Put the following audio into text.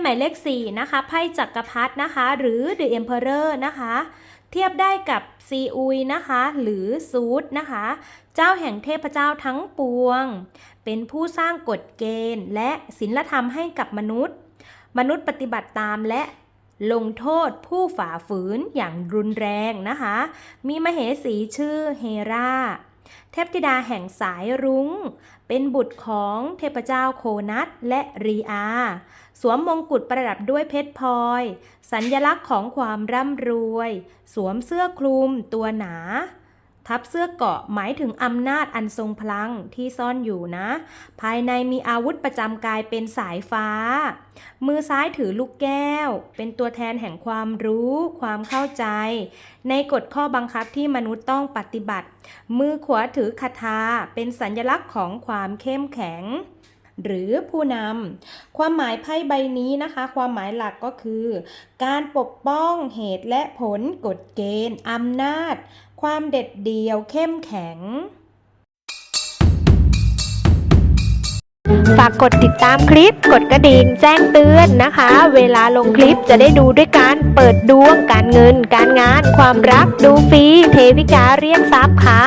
หมายเลข 4 นะคะ ไพ่จักรพรรดินะคะ หรือ The Emperor นะคะ เทียบได้กับซีอุยนะคะ หรือซูดนะคะ เจ้าแห่งเทพเจ้าทั้งปวง เป็นผู้สร้างกฎเกณฑ์ และศีลธรรมให้กับมนุษย์ มนุษย์ปฏิบัติตามและลงโทษผู้ฝ่าฝืนอย่างรุนแรงนะคะ มีมเหสีชื่อเฮรา เทพธิดาแห่งสายรุง้ง เป็นบุตรของเทพเจ้าโคนัสและรีอา สวมมงกุฎประดับด้วยเพชรพลอย สัญญลักษณ์ของความร่ำรวย สวมเสื้อคลุมตัวหนา ทับเสื้อเกาะหมายถึงอำนาจอันทรงพลังที่ซ่อนอยู่นะ ภายในมีอาวุธประจำกายเป็นสายฟ้า มือซ้ายถือลูกแก้ว เป็นตัวแทนแห่งความรู้ ความเข้าใจ ในกฎข้อบังคับที่มนุษย์ต้องปฏิบัติ มือขวาถือคาถาเป็นสัญลักษณ์ของความเข้มแข็ง หรือผู้นำความหมายไพ่ใบนี้นะคะ ความหมายหลักก็คือ การปกป้องเหตุและผลกฎเกณฑ์อำนาจ ความเด็ดเดี่ยวเข้มแข็งฝากกดติดตามคลิป กดกระดิ่งแจ้งเตือนนะคะ เวลาลงคลิปจะได้ดูด้วยการเปิดดวงการเงิน การงาน ความรักดูฟรีเทวิกาเรียกทรัพย์ค่ะ